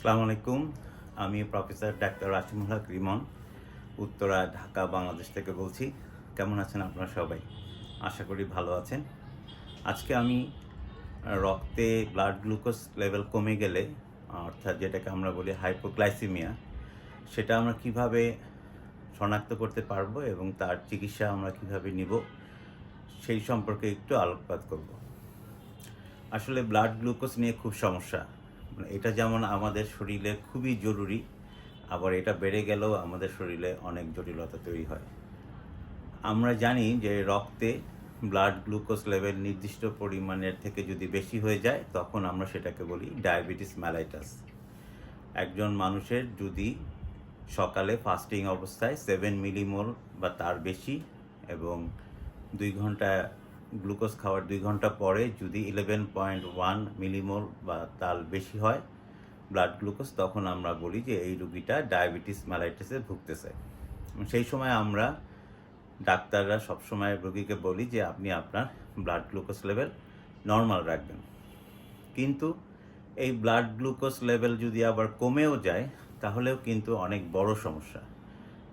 আসসালামু আলাইকুম আমি প্রফেসর ডাক্তার রাশিমুল রিমন, উত্তরা, ঢাকা, বাংলাদেশ থেকে বলছি। কেমন আছেন আপনারা সবাই? আশা করি ভালো আছেন। আজকে আমি রক্তে ব্লাড গ্লুকোজ লেভেল কমে গেলে, অর্থাৎ যেটাকে আমরা বলি হাইপোগ্লাইসিমিয়া সেটা আমরা কীভাবে শনাক্ত করতে পারব এবং তার চিকিৎসা আমরা কীভাবে নিব, সেই সম্পর্কে একটু আলোকপাত করব। আসলে ব্লাড গ্লুকোজ নিয়ে খুব সমস্যা। এটা যেমন আমাদের শরীরে খুবই জরুরি, আবার এটা বেড়ে গেলেও আমাদের শরীরে অনেক জটিলতা তৈরি হয়। আমরা জানি যে রক্তে ব্লাড গ্লুকোজ লেভেল নির্দিষ্ট পরিমাণের থেকে যদি বেশি হয়ে যায়, তখন আমরা সেটাকে বলি ডায়াবেটিস ম্যালাইটাস একজন মানুষের যদি সকালে ফাস্টিং অবস্থায় সেভেন মিলিমোল বা তার বেশি এবং দুই ঘণ্টা গ্লুকোজ খাওয়ার দুই ঘণ্টা পরে যদি ইলেভেন পয়েন্ট ওয়ান মিলিমোল বা তার বেশি হয় ব্লাড গ্লুকোজ তখন আমরা বলি যে এই রুগীটা ডায়াবেটিস ম্যালাইটিসে ভুগতেছে। সেই সময় আমরা ডাক্তাররা সবসময় রোগীকে বলি যে আপনি আপনার ব্লাড গ্লুকোজ লেভেল নর্মাল রাখবেন। কিন্তু এই ব্লাড গ্লুকোজ লেভেল যদি আবার কমেও যায়, তাহলেও কিন্তু অনেক বড় সমস্যা।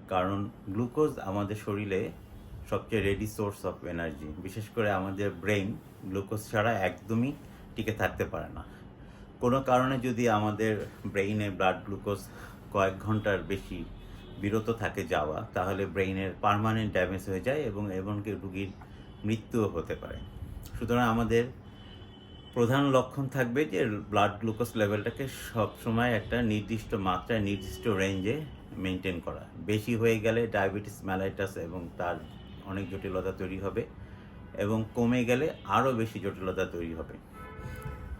কারণ গ্লুকোজ আমাদের শরীরে সবচেয়ে রেডি সোর্স অফ এনার্জি বিশেষ করে আমাদের ব্রেইন গ্লুকোজ ছাড়া একদমই টিকে থাকতে পারে না। কোনো কারণে যদি আমাদের ব্রেইনে ব্লাড গ্লুকোজ কয়েক ঘণ্টার বেশি বিরত থাকে যাওয়া, তাহলে ব্রেইনের পার্মানেন্ট ড্যামেজ হয়ে যায় এবং এমনকি রুগীর মৃত্যুও হতে পারে। সুতরাং আমাদের প্রধান লক্ষণ থাকবে যে ব্লাড গ্লুকোজ লেভেলটাকে সবসময় একটা নির্দিষ্ট মাত্রায়, নির্দিষ্ট রেঞ্জে মেনটেন করা। বেশি হয়ে গেলে ডায়াবেটিস ম্যালাইটাস এবং তার অনেক জটিলতা তৈরি হবে এবং কমে গেলে আরও বেশি জটিলতা তৈরি হবে।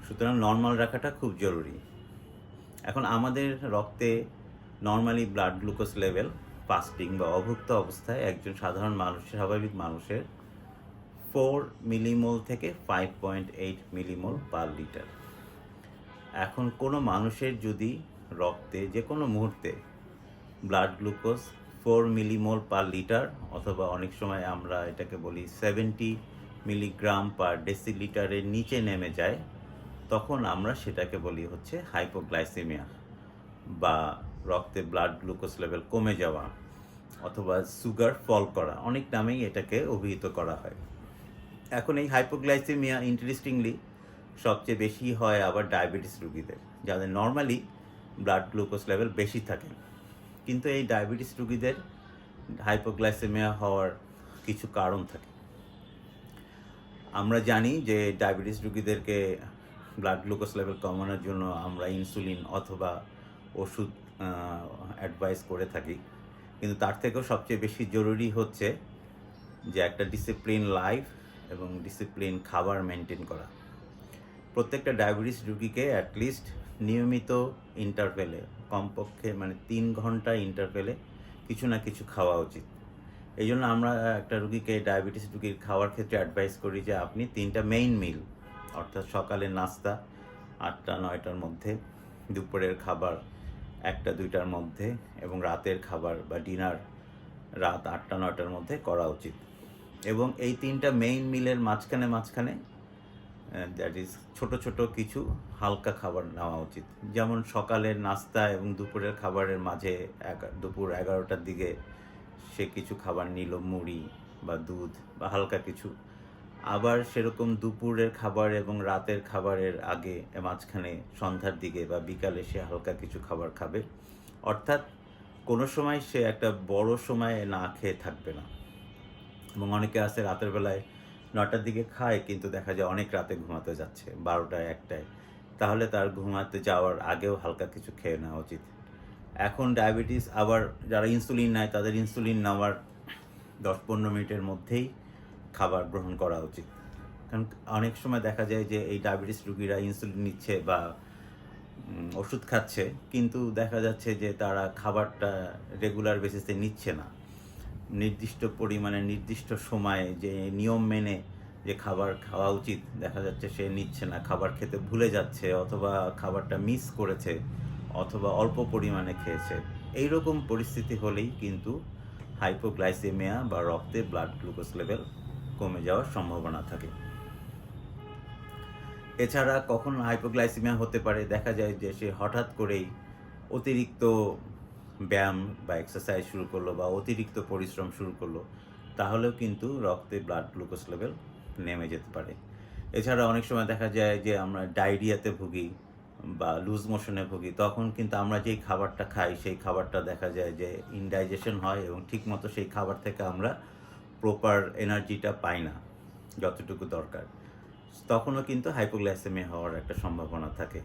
সুতরাং নর্মাল রাখাটা খুব জরুরি। এখন আমাদের রক্তে normally blood glucose level fasting বা অভুক্ত অবস্থায় একজন সাধারণ মানুষের, স্বাভাবিক মানুষের ফোর মিলিমোল থেকে five point eight millimole per litre এখন কোনো মানুষের যদি রক্তে যে কোনো মুহূর্তে blood glucose four millimole per litre অথবা অনেক সময় আমরা এটাকে বলি সেভেন্টি মিলিগ্রাম পার ডেসিলিটারের নিচে নেমে যায়, তখন আমরা সেটাকে বলি হচ্ছে হাইপোগ্লাইসেমিয়া বা রক্তে ব্লাড গ্লুকোজ লেভেল কমে যাওয়া, অথবা সুগার ফল করা, অনেক নামেই এটাকে অভিহিত করা হয়। এখন এই হাইপোগ্লাইসেমিয়া ইন্টারেস্টিংলি সবচেয়ে বেশি হয় আবার ডায়াবেটিস রুগীদের, যাদের নর্মালি ব্লাড গ্লুকোজ লেভেল বেশি থাকে। কিন্তু এই ডায়াবেটিস রুগীদের হাইপোগ্লাইসেমিয়া হওয়ার কিছু কারণ থাকে। আমরা জানি যে ডায়াবেটিস রুগীদেরকে ব্লাড গ্লুকোজ লেভেল কমানোর জন্য আমরা ইনসুলিন অথবা ওষুধ অ্যাডভাইস করে থাকি। কিন্তু তার থেকেও সবচেয়ে বেশি জরুরি হচ্ছে যে একটা ডিসিপ্লিন লাইফ এবং ডিসিপ্লিন খাবার মেনটেন করা। প্রত্যেকটা ডায়াবেটিস রুগীকে অ্যাটলিস্ট নিয়মিত ইন্টারভেলে কমপক্ষে মানে তিন ঘণ্টা ইন্টারভেলে কিছু না কিছু খাওয়া উচিত। এই জন্য আমরা একটা রুগীকে ডায়াবেটিস রুগীর খাওয়ার ক্ষেত্রে অ্যাডভাইস করি যে আপনি তিনটা মেইন মিল অর্থাৎ সকালের নাস্তা, আটটা, নয়টার মধ্যে, দুপুরের খাবার একটা, দুইটার মধ্যে এবং রাতের খাবার বা ডিনার রাত আটটা, নয়টার মধ্যে করা উচিত। এবং এই তিনটা মেইন মিলের মাঝখানে মাঝখানে দ্যাট ইজ ছোট ছোট কিছু হালকা খাবার নেওয়া উচিত। যেমন সকালের নাস্তা এবং দুপুরের খাবারের মাঝে দুপুর এগারোটার দিকে সে কিছু খাবার নিল, মুড়ি বা দুধ বা হালকা কিছু। আবার সেরকম দুপুরের খাবার এবং রাতের খাবারের আগে মাঝখানে সন্ধ্যার দিকে বা বিকালে সে হালকা কিছু খাবার খাবে। অর্থাৎ কোনো সময় সে একটা বড় সময় না খেয়ে থাকবে না। এবং অনেকে আছে রাতের বেলায় নটার দিকে খায়, কিন্তু দেখা যায় অনেক রাতে ঘুমাতে যাচ্ছে, বারোটায়, একটায়। তাহলে তার ঘুমাতে যাওয়ার আগেও হালকা কিছু খেয়ে নেওয়া উচিত। এখন ডায়াবেটিস, আবার যারা ইনসুলিন নেয়, তাদের ইনসুলিন নেওয়ার দশ পনেরো মিনিটের মধ্যেই খাবার গ্রহণ করা উচিত। কারণ অনেক সময় দেখা যায় যে এই ডায়াবেটিস রুগীরা ইনসুলিন নিচ্ছে বা ওষুধ খাচ্ছে, কিন্তু দেখা যাচ্ছে যে তারা খাবারটা রেগুলার বেসিসে নিচ্ছে না। নির্দিষ্ট পরিমাণে, নির্দিষ্ট সময়ে যে নিয়ম মেনে যে খাবার খাওয়া উচিত, দেখা যাচ্ছে সে নিচ্ছে না, খাবার খেতে ভুলে যাচ্ছে অথবা খাবারটা মিস করেছে অথবা অল্প পরিমাণে খেয়েছে এই রকম পরিস্থিতি হলেই কিন্তু হাইপোগ্লাইসেমিয়া বা রক্তে ব্লাড গ্লুকোজ লেভেল কমে যাওয়ার সম্ভাবনা থাকে। এছাড়া কখন হাইপোগ্লাইসিমিয়া হতে পারে, দেখা যায় যে সে হঠাৎ করেই অতিরিক্ত ব্যায়াম বা এক্সারসাইজ শুরু করল বা অতিরিক্ত পরিশ্রম শুরু করল, তাহলেও কিন্তু রক্তে ব্লাড গ্লুকোজ লেভেল নেমে যেতে পারে। এছাড়া অনেক সময় দেখা যায় যে আমরা ডায়রিয়াতে ভুগি বা লুজ মোশনে ভুগি, তখন কিন্তু আমরা যেই খাবারটা খাই, সেই খাবারটা দেখা যায় যে ইনডাইজেশন হয় এবং ঠিকমতো সেই খাবার থেকে আমরা প্রপার এনার্জিটা পাই না, যতটুকু দরকার। তখনও কিন্তু হাইপোগ্লাইসেমিয়া হওয়ার একটা সম্ভাবনা থাকে।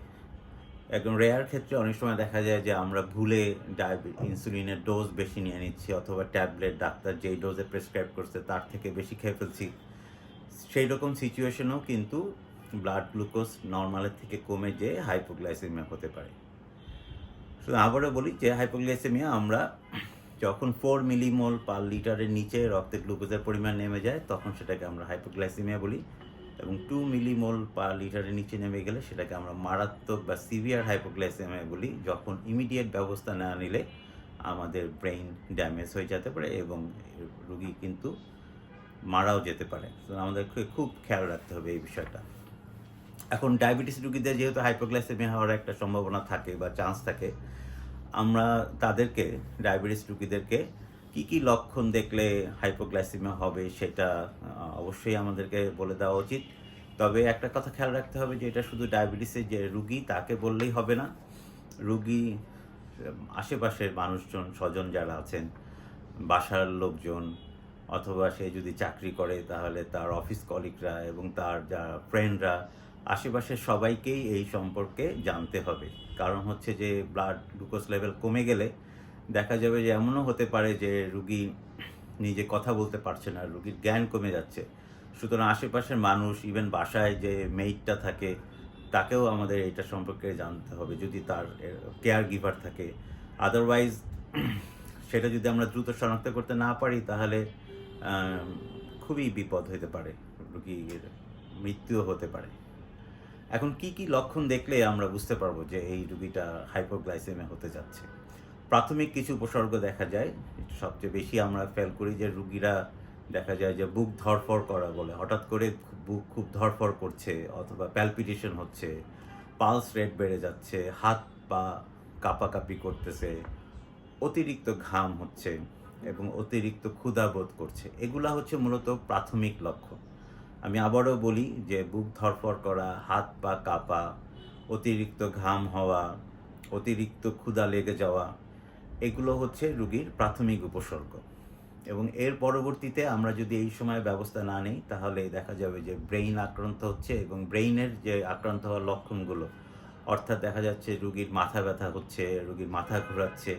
একদম রেয়ার ক্ষেত্রে অনেক সময় দেখা যায় যে আমরা ভুলে ইনসুলিনের ডোজ বেশি নিয়ে নিচ্ছি অথবা ট্যাবলেট ডাক্তার যেই ডোজে প্রেসক্রাইব করছে তার থেকে বেশি খেয়ে ফেলছি। সেই রকম সিচুয়েশনেও কিন্তু ব্লাড গ্লুকোজ নর্মালের থেকে কমে যেয়ে হাইপোগ্লাইসেমিয়া হতে পারে। শুধু আবারও বলি যে হাইপোগ্লাইসেমিয়া আমরা যখন ফোর মিলিমোল পার লিটারের নিচে রক্তে গ্লুকোজের পরিমাণ নেমে যায়, তখন সেটাকে আমরা হাইপোগ্লাইসেমিয়া বলি। এবং টু মিলিমোল পার লিটারের নিচে নেমে গেলে সেটাকে আমরা মারাত্মক বা সিভিয়ার হাইপোগ্লাইসেমিয়া বলি, যখন ইমিডিয়েট ব্যবস্থা না নিলে আমাদের ব্রেইন ড্যামেজ হয়ে যেতে পারে এবং রুগী কিন্তু মারাও যেতে পারে। তো আমাদেরকে খুব খেয়াল রাখতে হবে এই বিষয়টা। এখন ডায়াবেটিস রুগীদের যেহেতু হাইপোগ্লাইসেমিয়া হওয়ার একটা সম্ভাবনা থাকে বা চান্স থাকে, আমরা তাদেরকে ডায়াবেটিস রুগীদেরকে কি কি লক্ষণ দেখলে হাইপোগ্লাইসেমিয়া হবে সেটা অবশ্যই আমাদেরকে বলে দেওয়া উচিত। তবে একটা কথা খেয়াল রাখতে হবে যে এটা শুধু ডায়াবেটিসের যে রুগী, তাকে বললেই হবে না। রুগী আশেপাশের মানুষজন, স্বজন যারা আছেন, বাসার লোকজন, অথবা সে যদি চাকরি করে, তাহলে তার অফিস কলিগরা এবং তার যা ফ্রেন্ডরা, আশেপাশের সবাইকেই এই সম্পর্কে জানতে হবে। কারণ হচ্ছে যে, ব্লাড গ্লুকোজ লেভেল কমে গেলে দেখা যাবে যে এমনও হতে পারে যে রুগী নিজে কথা বলতে পারছে না, রুগীর জ্ঞান কমে যাচ্ছে। সুতরাং আশেপাশের মানুষ ইভেন বাসায় যে মেইটটা থাকে, তাকেও আমাদের এটা সম্পর্কে জানতে হবে, যদি তার কেয়ার গিভার থাকে। আদারওয়াইজ সেটা যদি আমরা দ্রুত শনাক্ত করতে না পারি, তাহলে খুবই বিপদ হতে পারে, রুগীর মৃত্যুও হতে পারে। এখন কি কি লক্ষণ দেখলে আমরা বুঝতে পারব যে এই রুগীটা হাইপোগ্লাইসেমিয়া হতে যাচ্ছে? প্রাথমিক কিছু উপসর্গ দেখা যায় সবচেয়ে বেশি আমরা ফেল করি যে রুগীরা দেখা যায় যে বুক ধরফর করা বলে। হঠাৎ করে বুক খুব ধরফর করছে অথবা প্যালপিটেশন হচ্ছে পালস রেট বেড়ে যাচ্ছে, হাত পা কাঁপাকাঁপি করতেছে, অতিরিক্ত ঘাম হচ্ছে এবং অতিরিক্ত ক্ষুধা বোধ করছে। এগুলা হচ্ছে মূলত প্রাথমিক লক্ষণ। আমি আবারও বলি যে বুক ধরফর করা, হাত পা কাঁপা, অতিরিক্ত ঘাম হওয়া, অতিরিক্ত ক্ষুধা লেগে যাওয়া এগুলো হচ্ছে রুগীর প্রাথমিক উপসর্গ। এবং এর পরবর্তীতে আমরা যদি এই সময় ব্যবস্থা না নিই, তাহলে দেখা যাবে যে ব্রেইন আক্রান্ত হচ্ছে এবং ব্রেইনের যে আক্রান্ত হওয়ার লক্ষণগুলো, অর্থাৎ দেখা যাচ্ছে রুগীর মাথা ব্যথা হচ্ছে, রুগীর মাথা ঘোরাচ্ছে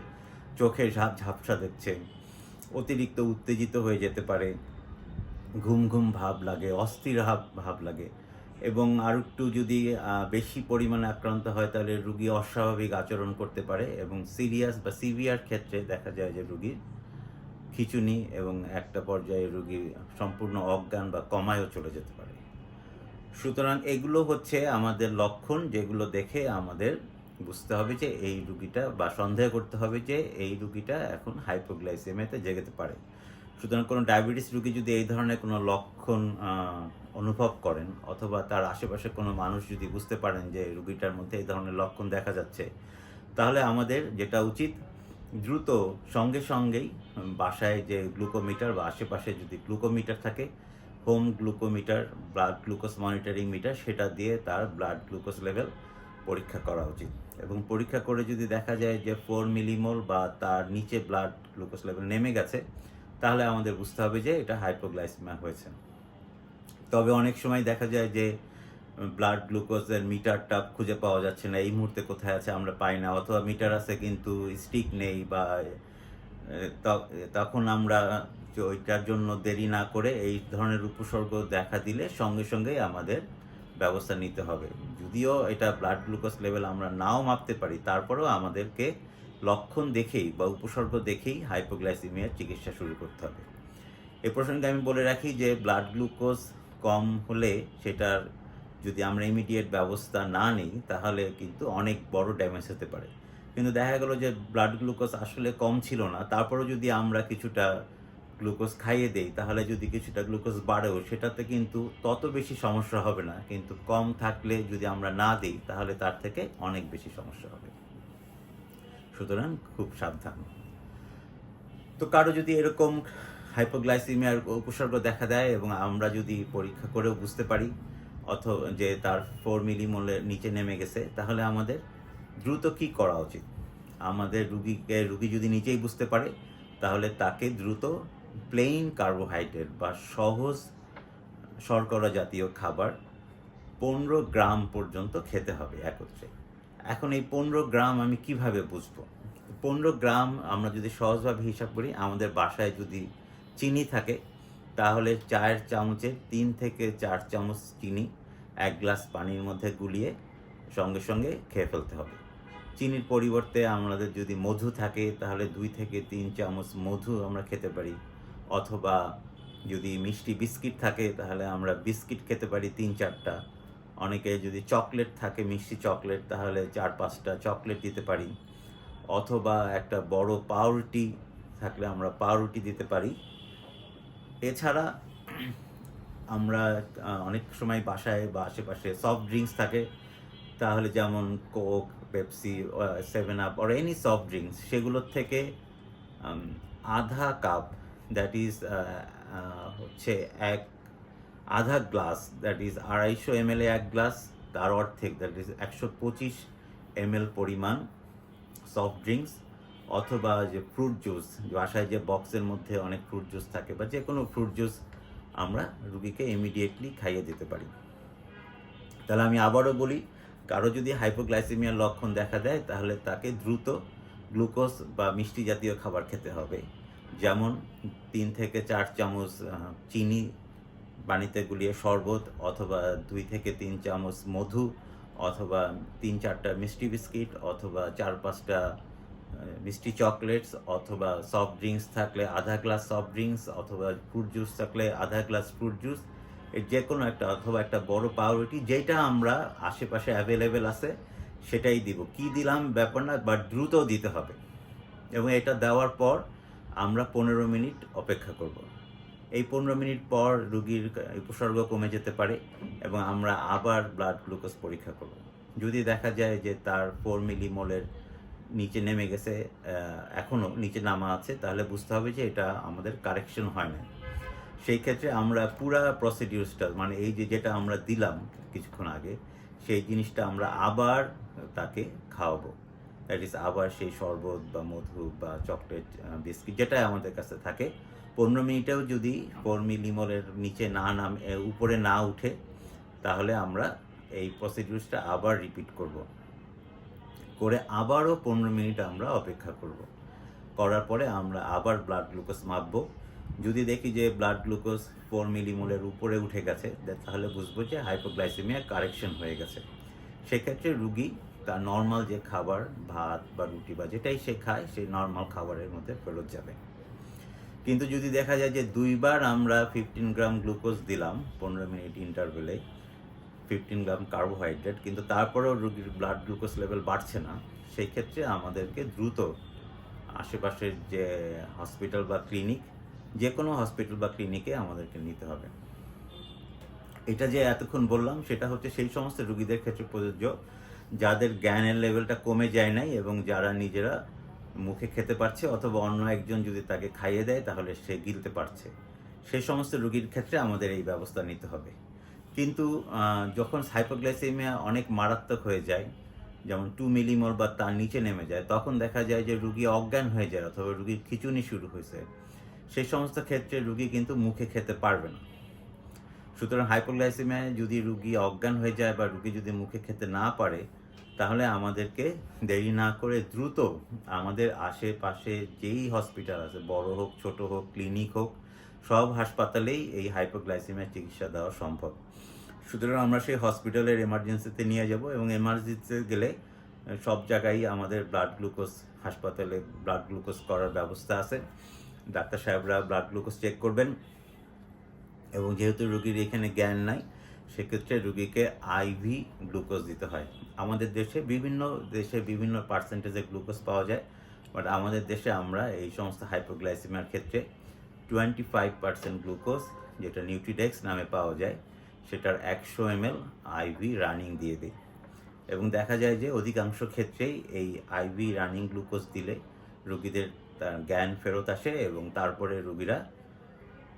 চোখে ঝাপ ঝাপসা দেখছে, অতিরিক্ত উত্তেজিত হয়ে যেতে পারে, ঘুম ঘুম ভাব লাগে, অস্থির ভাব লাগে। এবং আর একটু যদি বেশি পরিমাণে আক্রান্ত হয়, তাহলে রুগী অস্বাভাবিক আচরণ করতে পারে এবং সিরিয়াস বা সিভিয়ার ক্ষেত্রে দেখা যায় যে রুগীর খিচুনি এবং একটা পর্যায়ে রুগী সম্পূর্ণ অজ্ঞান বা কমায়ও চলে যেতে পারে। সুতরাং এগুলো হচ্ছে আমাদের লক্ষণ যেগুলো দেখে আমাদের বুঝতে হবে যে এই রুগীটা বা সন্দেহ করতে হবে যে এই রুগীটা এখন হাইপোগ্লাইসেমিয়াতে জেগেতে পারে। সুতরাং কোনো ডায়াবেটিস রুগী যদি এই ধরনের কোনো লক্ষণ অনুভব করেন অথবা তার আশেপাশে কোনো মানুষ যদি বুঝতে পারেন যে রুগীটার মধ্যে এই ধরনের লক্ষণ দেখা যাচ্ছে, তাহলে আমাদের যেটা উচিত, দ্রুত সঙ্গে সঙ্গেই বাসায় যে গ্লুকোমিটার বা আশেপাশে যদি গ্লুকোমিটার থাকে, home glucometer, blood glucose monitoring meter, সেটা দিয়ে তার ব্লাড গ্লুকোজ লেভেল পরীক্ষা করা উচিত। এবং পরীক্ষা করে যদি দেখা যায় যে ফোর মিলিমোল বা তার নিচে ব্লাড গ্লুকোজ লেভেল নেমে গেছে তাহলে আমাদের বুঝতে হবে যে এটা হাইপোগ্লাইসিমা হয়েছে। তবে অনেক সময় দেখা যায় যে ব্লাড গ্লুকোজের মিটারটা খুঁজে পাওয়া যাচ্ছে না, এই মুহূর্তে কোথায় আছে আমরা পাই না, অথবা মিটার আছে কিন্তু স্টিক নেই বা তখন আমরা ওইটার জন্য দেরি না করে এই ধরনের উপসর্গ দেখা দিলে সঙ্গে সঙ্গেই আমাদের ব্যবস্থা নিতে হবে। যদিও এটা ব্লাড গ্লুকোজ লেভেল আমরা নাও মাপতে পারি, তারপরেও আমাদেরকে লক্ষণ দেখেই বা উপসর্গ দেখেই হাইপোগ্লাইসিমিয়ার চিকিৎসা শুরু করতে হবে। এ প্রসঙ্গে আমি বলে রাখি যে, ব্লাড গ্লুকোজ কম হলে সেটার যদি আমরা ইমিডিয়েট ব্যবস্থা না নিই, তাহলে কিন্তু অনেক বড় ড্যামেজ হতে পারে। কিন্তু দেখা গেল যে, ব্লাড গ্লুকোজ আসলে কম ছিল না, তারপরেও যদি আমরা কিছুটা গ্লুকোজ খাইয়ে দেই, তাহলে যদি কিছুটা গ্লুকোজ বাড়েও, সেটাতে কিন্তু তত বেশি সমস্যা হবে না। কিন্তু কম থাকলে যদি আমরা না দিই, তাহলে তার থেকে অনেক বেশি সমস্যা হবে। সুতরাং খুব সাবধান। তো কারও যদি এরকম হাইপোগ্লাইসিমিয়ার উপসর্গ দেখা দেয় এবং আমরা যদি পরীক্ষা করেও বুঝতে পারি অথ যে তার ফোর মিলিমোলের নিচে নেমে গেছে, তাহলে আমাদের দ্রুত কি করা উচিত? আমাদের রুগীকে, রুগী যদি নিজেই বুঝতে পারে, তাহলে তাকে দ্রুত প্লেন কার্বোহাইড্রেট বা সহজ শর্করা জাতীয় খাবার পনেরো গ্রাম পর্যন্ত খেতে হবে একত্রে। এখন এই পনেরো গ্রাম আমি কীভাবে বুঝব? পনেরো গ্রাম আমরা যদি সহজভাবে হিসাব করি, আমাদের বাসায় যদি চিনি থাকে, তাহলে চায়ের চামচের তিন থেকে চার চামচ চিনি এক গ্লাস পানির মধ্যে গুলিয়ে সঙ্গে সঙ্গে খেয়ে ফেলতে হবে। চিনির পরিবর্তে আমাদের যদি মধু থাকে, তাহলে দুই থেকে তিন চামচ মধু আমরা খেতে পারি। অথবা যদি মিষ্টি বিস্কিট থাকে, তাহলে আমরা বিস্কিট খেতে পারি তিন চারটা। অনেকে যদি চকলেট থাকে, মিষ্টি চকলেট, তাহলে চার পাঁচটা চকলেট দিতে পারি। অথবা একটা বড় পাউরুটি থাকলে আমরা পাউরুটি দিতে পারি। এছাড়া আমরা অনেক সময় বাসায় বা আশেপাশে সফট ড্রিঙ্কস থাকে। তাহলে যেমন Coke Pepsi seven up or any soft drinks সেগুলোর থেকে আধা কাপ দ্যাট ইজ হচ্ছে এক আধা গ্লাস দ্যাট ইজ আড়াইশো এম এল এক গ্লাস, তার অর্ধেক দ্যাট ইজ একশো পঁচিশ এম এল পরিমাণ সফট ড্রিঙ্কস অথবা যে ফ্রুট জুস বাসায় যে বক্সের মধ্যে অনেক ফ্রুট জুস থাকে বা যে কোনো ফ্রুট জুস আমরা রুগীকে ইমিডিয়েটলি খাইয়ে দিতে পারি। তাহলে আমি আবারও বলি, কারও যদি হাইপোগ্লাইসেমিয়ার লক্ষণ দেখা দেয়, তাহলে তাকে দ্রুত গ্লুকোজ বা মিষ্টি জাতীয় খাবার খেতে হবে। যেমন তিন থেকে চার চামচ চিনি পানিতে গুলিয়ে শরবত অথবা দুই থেকে তিন চামচ মধু অথবা তিন চারটা মিষ্টি বিস্কিট অথবা চার পাঁচটা মিষ্টি চকলেটস অথবা সফট ড্রিঙ্কস থাকলে আধা গ্লাস সফট ড্রিঙ্কস অথবা ফ্রুট জুস থাকলে আধা গ্লাস ফ্রুট জুস এর যে কোনো একটা অথবা একটা বড় পাউরুটি যেটা আমরা আশেপাশে অ্যাভেলেবেল আছে সেটাই দিব। কি দিলাম ব্যাপার না বাট দ্রুত দিতে হবে। এবং এটা দেওয়ার পর আমরা পনেরো মিনিট অপেক্ষা করব। এই পনেরো মিনিট পর রুগীর উপসর্গ কমে যেতে পারে এবং আমরা আবার ব্লাড গ্লুকোজ পরীক্ষা করব। যদি দেখা যায় যে তার ফোর মিলিমোলের নিচে নেমে গেছে এখনও নিচে নামা আছে, তাহলে বুঝতে হবে যে এটা আমাদের কারেকশন হয় না সেই ক্ষেত্রে আমরা পুরা প্রসিডিউরসটা মানে এই যে যেটা আমরা দিলাম কিছুক্ষণ আগে, সেই জিনিসটা আমরা আবার তাকে খাওয়াবো। দ্যাট ইজ আবার সেই শরবত বা মধু বা চকলেট বিস্কিট যেটাই আমাদের কাছে থাকে পনেরো মিনিটেও যদি ফোর মিলিমলের নিচে না নাম উপরে না উঠে, তাহলে আমরা এই প্রসিডিউরসটা আবার রিপিট করব। করে আবারও পনেরো মিনিট আমরা অপেক্ষা করব। করার পরে আমরা আবার ব্লাড গ্লুকোজ মাপবো। যদি দেখি যে ব্লাড গ্লুকোজ ফোর মিলিমোলের উপরে উঠে গেছে তাহলে বুঝব যে হাইপোগ্লাইসেমিয়া কারেকশন হয়ে গেছে। সেক্ষেত্রে রুগী তার নর্মাল যে খাবার, ভাত বা রুটি বা যেটাই সে খায় সেই নর্মাল খাবারের মধ্যে ফেরত যাবে। কিন্তু যদি দেখা যায় যে দুইবার আমরা ফিফটিন গ্রাম গ্লুকোজ দিলাম পনেরো মিনিট ইন্টারভেলে ফিফটিন গ্রাম কার্বোহাইড্রেট কিন্তু তারপরেও রুগীর ব্লাড গ্লুকোজ লেভেল বাড়ছে না, সেই ক্ষেত্রে আমাদেরকে দ্রুত আশেপাশের যে হসপিটাল বা ক্লিনিক যে কোনো হসপিটাল বা ক্লিনিকে আমাদেরকে নিতে হবে। এটা যে এতক্ষণ বললাম, সেটা হচ্ছে সেই সমস্ত রুগীদের ক্ষেত্রে প্রযোজ্য, যাদের জ্ঞানের লেভেলটা কমে যায় নাই এবং যারা নিজেরা মুখে খেতে পারছে অথবা অন্য একজন যদি তাকে খাইয়ে দেয়, তাহলে সে গিলতে পারছে। সেই সমস্ত রুগীর ক্ষেত্রে আমাদের এই ব্যবস্থা নিতে হবে। কিন্তু যখন হাইপোগ্লাইসেমিয়া অনেক মারাত্মক হয়ে যায়, যেমন টু মিলিমোল বা তার নিচে নেমে যায়, তখন দেখা যায় যে রুগী অজ্ঞান হয়ে যায় অথবা রুগীর খিচুনি শুরু হয়েছে। সেই সমস্ত ক্ষেত্রে রুগী কিন্তু মুখে খেতে পারবে না। সুতরাং হাইপোগ্লাইসেমিয়ায় যদি রুগী অজ্ঞান হয়ে যায় বা রুগী যদি মুখে খেতে না পারে তাহলে আমাদেরকে দেরি না করে দ্রুত আমাদের আশেপাশে যেই হসপিটাল আছে, বড় হোক, ছোট হোক ক্লিনিক হোক, সব হাসপাতালেই এই হাইপোগ্লাইসেমিয়া চিকিৎসা দেওয়া সম্ভব। সুতরাং আমরা সেই হসপিটালের এমার্জেন্সিতে নিয়ে যাব এবং এমার্জেন্সিতে গেলে, সব জায়গায় আমাদের ব্লাড গ্লুকোজ হাসপাতালে ব্লাড গ্লুকোজ করার ব্যবস্থা আছে। ডাক্তার সাহেবরা ব্লাড গ্লুকোজ চেক করবেন। এবং যেহেতু রুগীর এখানে জ্ঞান নাই সেক্ষেত্রে রুগীকে আইভি গ্লুকোজ দিতে হয়। আমাদের দেশে বিভিন্ন দেশে বিভিন্ন পার্সেন্টেজে গ্লুকোজ পাওয়া যায় বাট আমাদের দেশে আমরা এই সমস্ত হাইপোগ্লাইসিমিয়ার ক্ষেত্রে টোয়েন্টি ফাইভ পার্সেন্ট গ্লুকোজ যেটা নিউট্রিডেক্স নামে পাওয়া যায়, সেটার একশো এম এল আইভি রানিং দিয়ে দিই। এবং দেখা যায় যে অধিকাংশ ক্ষেত্রেই এই আইভি রানিং গ্লুকোজ দিলে রুগীদের তার জ্ঞান ফেরত আসে এবং তারপরে রুগীরা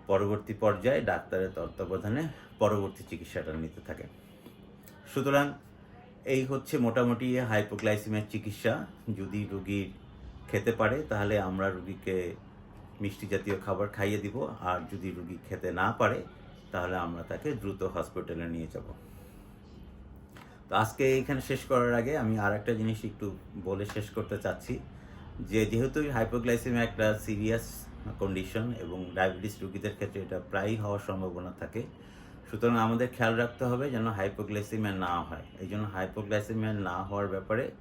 পরবর্তী পর্যায়ে ডাক্তারের তত্ত্বাবধানে পরবর্তী চিকিৎসাটা নিতে থাকে। সুতরাং এই হচ্ছে মোটামুটি হাইপোগ্লাইসিমের চিকিৎসা। যদি রুগীর খেতে পারে, তাহলে আমরা রুগীকে মিষ্টি জাতীয় খাবার খাইয়ে দিব। আর যদি রুগী খেতে না পারে, তাহলে আমরা তাকে দ্রুত হসপিটালে নিয়ে যাব। তো আজকে এখানে শেষ করার আগে আমি আর একটা জিনিস একটু বলে শেষ করতে চাচ্ছি। যে যেহেতু হাইপোগ্লাইসিমিয়া একটা সিরিয়াস কন্ডিশন এবং ডায়াবেটিস রোগীদের ক্ষেত্রে এটা প্রায়ই হওয়ার সম্ভাবনা থাকে। সুতরাং আমাদের খেয়াল রাখতে হবে যেন হাইপোগ্লাইসিমিয়া না হয়। এই জন্য হাইপোগ্লাইসিমিয়া না হওয়ার ব্যাপারে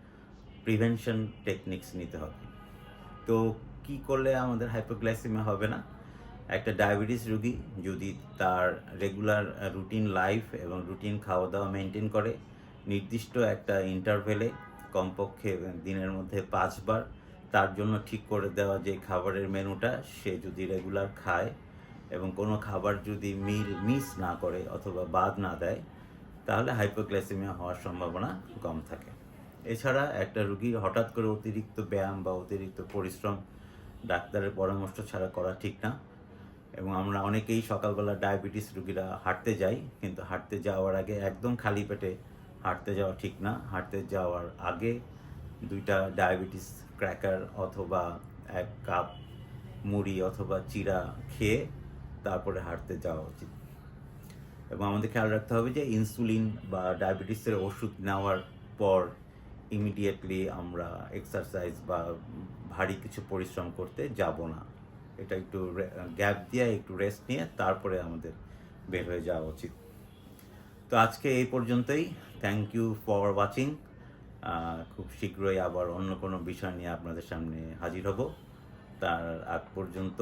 প্রিভেনশন টেকনিক্স নিতে হবে। তো কি করলে আমাদের হাইপোগ্লাইসিমিয়া হবে না? একটা ডায়াবেটিস রুগী যদি তার রেগুলার রুটিন লাইফ এবং রুটিন খাওয়া দাওয়া মেনটেন করে, নির্দিষ্ট একটা ইন্টারভেলে কমপক্ষে দিনের মধ্যে পাঁচবার তার জন্য ঠিক করে দেওয়া যে খাবারের মেনুটা, সে যদি রেগুলার খায় এবং কোনো খাবার যদি মিল, মিস না করে অথবা বাদ না দেয়, তাহলে হাইপোগ্লাইসেমিয়া হওয়ার সম্ভাবনা কম থাকে। এছাড়া একটা রুগী হঠাৎ করে অতিরিক্ত ব্যায়াম বা অতিরিক্ত পরিশ্রম ডাক্তারের পরামর্শ ছাড়া করা ঠিক না এবং আমরা অনেকেই সকালবেলা ডায়াবেটিস রুগীরা হাঁটতে যাই, কিন্তু হাঁটতে যাওয়ার আগে একদম খালি পেটে হাঁটতে যাওয়া ঠিক না। হাঁটতে যাওয়ার আগে দুইটা ডায়াবেটিস ক্র্যাকার অথবা এক কাপ মুড়ি অথবা চিরা খেয়ে তারপরে হাঁটতে যাওয়া উচিত। এবং আমাদের খেয়াল রাখতে হবে যে ইনসুলিন বা ডায়াবেটিসের ওষুধ নেওয়ার পর ইমিডিয়েটলি আমরা এক্সারসাইজ বা ভারী কিছু পরিশ্রম করতে যাব না। এটা একটু গ্যাপ দিয়ে একটু রেস্ট নিয়ে তারপরে আমাদের বের হয়ে যাওয়া উচিত। তো আজকে এই পর্যন্তই। থ্যাংক ইউ ফর ওয়াচিং খুব শীঘ্রই আবার অন্য কোনো বিষয় নিয়ে আপনাদের সামনে হাজির হব। তার আগ পর্যন্ত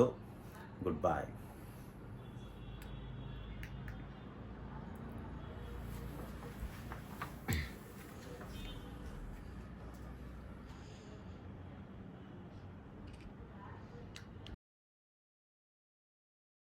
গুড বাই